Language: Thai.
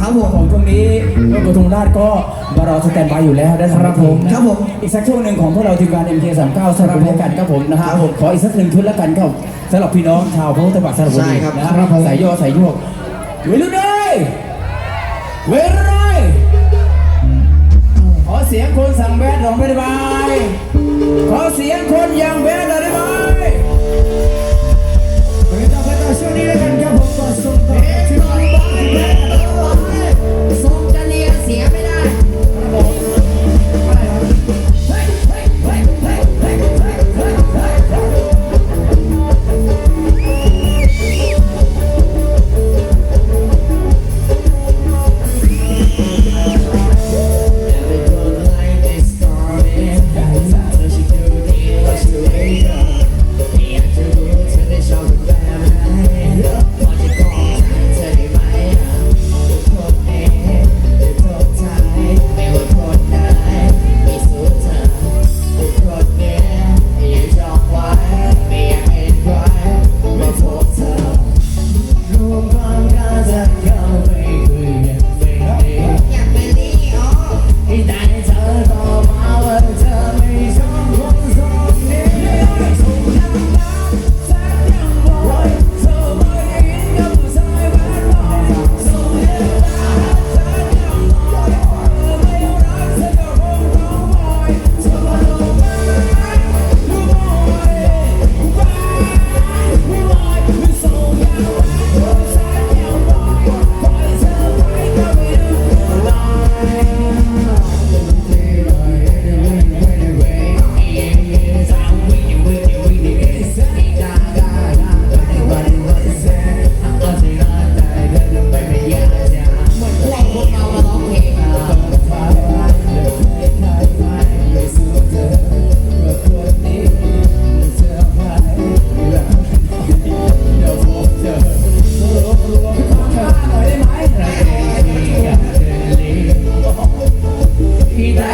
ครับผมผมตรงนี้รถกระทงราชก็มารอสแตนบายอยู่แล้วด้านหลังครับผมนะครับผมอีกสักช่วงหนึ่งของพวกเราทีมงาน MK39 สำหรับรายการครับผมนะฮะครับผมขออีกสักหนึ่งชุดแล้วกันครับสำหรับพี่น้องชาวพระพุทธบาทสระบุใช่รีครับนะฮะครับผมใส่ย่อใส่ยวกเวลุได้เวลุได้ขอเสียงคนสั่งแบดร้องไม่ได้บายขอเสียงคนยังแบดหน่อยได้ไหมไปต่อไปต่อช่วงนี้แล้วกันครับผมก่อนส่งต่อช่วงนี้บ้าง He died.